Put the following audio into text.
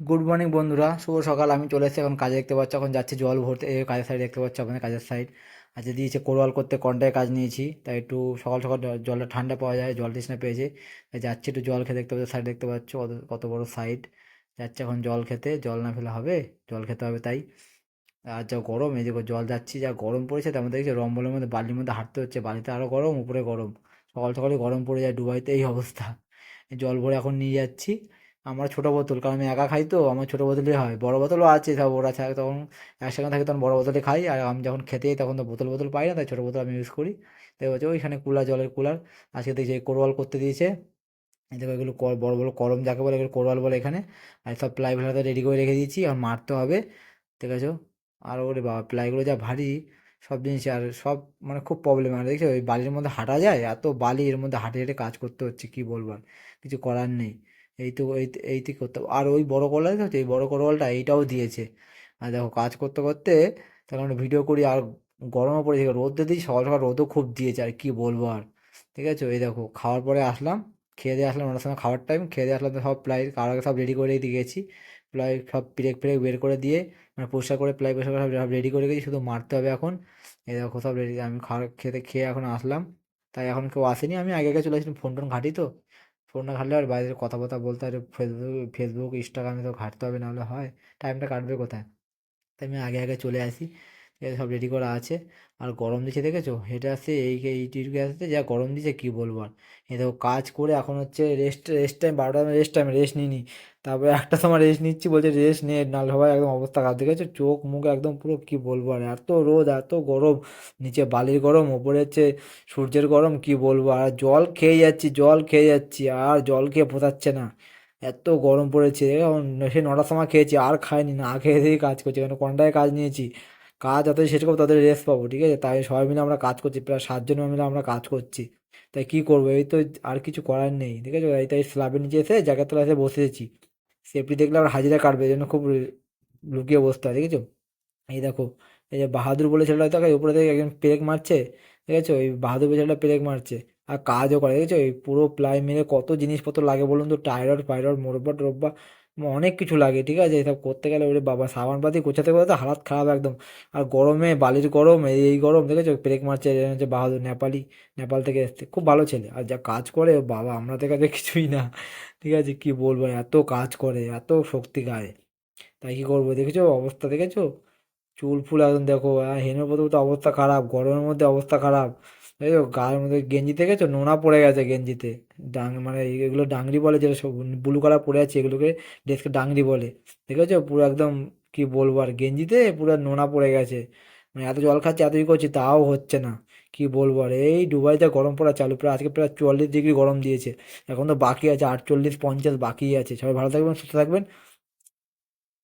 Good morning বন্ধুরা। শুভ সকাল। আমি চলে এসেছি এখন কাজে, দেখতে পাচ্ছ এখন যাচ্ছি জল ভরতে। এই কাজের সাইড দেখতে পাচ্ছ আপনাদের কাজের সাইড আচ্ছা দিয়েছে কোরওয়াল করতে কন্টায় কাজ নিয়েছি, তাই একটু সকাল সকাল জলটা ঠান্ডা পাওয়া যায়, জল তৃষ্ণা পেয়েছে। তাই যাচ্ছি একটু জল খেতে, দেখতে পাচ্ছ সাইড দেখতে পাচ্ছ কত কত বড় সাইড যাচ্ছে এখন জল খেতে। জল না ফেলে হবে, জল খেতে হবে তাই। আর যা গরম, এই দেখো জল যাচ্ছি, যা গরম পড়েছে, তার মধ্যে দেখছি রম্বলের মধ্যে বালির মধ্যে হাঁটতে হচ্ছে, বালিতে আরও গরম, উপরে গরম। সকাল সকালে গরম পড়ে যায় ডুবাইতে এই অবস্থা। জল ভরে এখন নিয়ে যাচ্ছি। আমার ছোটো বোতল, কারণ আমি একা খাই তো, আমার ছোটো বোতলই হয়। বড় বোতলও আছে সব, ওরা ছাড়া তখন একসঙ্গে থাকে তখন বড় বোতলে খাই। আর আমি যখন খেতে যাই তখন তো বোতল বোতল পাই না, তাই ছোটো বোতল আমি ইউজ করি। তাই বলছে ওইখানে কুলার, জলের কুলার। আজকে দেখছি এই কোরওয়াল করতে দিয়েছে। দেখো এগুলো বড় বড় করম যাকে বলে, এগুলো কোরওয়াল বলে এখানে। আর সব প্লাই ফেলাতে রেডি করে রেখে দিয়েছি আর মারতে হবে। ঠিক আছে আর ওরে বাবা, প্লাইগুলো যা ভারী, সব জিনিস, আর সব মানে খুব প্রবলেম আর দেখছ ওই বালির মধ্যে হাঁটা যায়? এত বালি, এর মধ্যে হাঁটে হেঁটে কাজ করতে হচ্ছে, কি বলব আর? কিছু করার নেই। এই তো এই এই থেকে করতে। আর ওই বড় করলা দেখছ এই বড় করওয়ালটা এইটাও দিয়েছে। আর দেখো কাজ করতে করতে তখন আমরা ভিডিও করি আর গরমও পড়েছে রোদ দিই সকাল সকাল রোদও খুব দিয়েছে আর কি বলব আর। ঠিক আছে? এই দেখো, খাওয়ার পরে আসলাম, খেয়ে দিয়ে আসলাম ওনার সঙ্গে খাওয়ার টাইম খেয়ে দিয়ে আসলাম তো সব প্লাই, কার আগে সব রেডি করে দিয়ে গেছি। প্লাই সব পিরেক ফিরেক বের করে দিয়ে মানে পরিষ্কার করে প্লাই পরিষ্কার করে সব রেডি করে গেছি, শুধু মারতে হবে এখন। এই দেখো সব রেডি আমি খাওয়ার খেতে, খেয়ে এখন আসলাম। তাই এখন কেউ আসেনি, আমি আগে আগে চলে আসলাম ফোন টোন ঘাঁটি তো। ঘাটলে ঘাঁটলে আর বাইরে কথা বথা বলতে আর ফেসবুক ফেসবুক ইনস্টাগ্রামে তো ঘাঁটতে হবে, নাহলে হয়। টাইমটা কাটবে কোথায়? তাই আমি আগে আগে চলে আসি। আছে সব রেডি করা আছে। আর গরম দিচ্ছে, দেখেছ? হেঁটে আসছে, এই এই টিউবে আসতে যা গরম দিচ্ছে, কী বলব আর? এই দেখো, কাজ করে এখন হচ্ছে রেস্ট রেস্ট টাইম বারোটা রেস্ট টাইম রেস্ট নিইনি। তারপরে একটা সময় রেস্ট নিচ্ছি বলছে রেস্ট নিয়ে নাহলে সবাই একদম অবস্থা খারাপ। দেখেছ? চোখ, মুখ একদম পুরো কী বলব আর? এত রোদ, এত গরম, নিচে বালির গরম, ওপরে হচ্ছে সূর্যের গরম, কি বলব আর? জল খেয়ে যাচ্ছি, জল খেয়ে যাচ্ছি, আর জল খেয়ে পোষাচ্ছে না। এত গরম পড়েছে, এখন সে নটার সময় খেয়েছি, আর খাইনি না খেয়ে দিয়েই কাজ করছি কারণ কোনটায় কাজ নিয়েছি? কাজ যাতে শেষ করব ততই রেস্ট পাবো, ঠিক আছে? তাই সবাই মিলে আমরা কাজ করছি, প্রায় সাতজন মিলে আমরা কাজ করছি। তাই কী করব? এই তো আর কিছু করার নেই, ঠিক আছে? এই তাই স্ল্যাবের নিচে এসে জ্যাকেট তলা এসে বসেছি সেফটি দেখলে আবার হাজিরা কাটবে, এই জন্য খুব লুকিয়ে বসতে হয় ঠিক আছে এই দেখো, এই যে বাহাদুর বলে ছেলেটা দেখো উপরে থেকে একজন পেরেক মারছে, ঠিক আছে? ওই বাহাদুর বলে ছেলেটা পেরেক মারছে। আর কাজও করে, দেখেছ? এই পুরো প্লাই মেরে কত জিনিসপত্র লাগে বলুন তো? টাইরড ফাইরড মোরব্বা, টোরব্বা, অনেক কিছু লাগে, ঠিক আছে? এসব করতে গেলে ওরে বাবা সাবান পাতি গোছাতে গোছাতে হালাত খারাপ একদম। আর গরমে বালির গরম, এই গরম, দেখেছ? পেরেক মারছে হচ্ছে বাহাদুর নেপালি, নেপাল থেকে এসছে। খুব ভালো ছেলে। আর যা কাজ করে বাবা, আমরা তো কাছে কিছুই না, ঠিক আছে? কি বলব? এত কাজ করে, এত শক্তি গায়ে। তাই কি করব? দেখেছ? অবস্থা, দেখেছ? চুল ফুল একদম দেখো হেনের প্রথম তো অবস্থা খারাপ, গরমের মধ্যে অবস্থা খারাপ। দেখো গায়ের মধ্যে গেঞ্জি দেখেছ? নোনা পড়ে গেছে গেঞ্জিতে। ডাং মানে এগুলো ডাংরি বলে যেটা সব, ব্লু কালার পড়ে আছে এগুলোকে ডেস্কে ডাংরি বলে। দেখেছ? পুরো একদম কি বলব আর, গেঞ্জিতে পুরো নোনা পড়ে গেছে। মানে এত জল খাচ্ছি, এতই করছি, তাও হচ্ছে না। কি বলব আর, এই দুবাইতে গরম পড়া চালু প্রায় আজকে প্রায় চুয়াল্লিশ ডিগ্রি গরম দিয়েছে। এখন তো বাকি আছে আটচল্লিশ পঞ্চাশ বাকি আছে। সবাই ভালো থাকবেন, সুস্থ থাকবেন।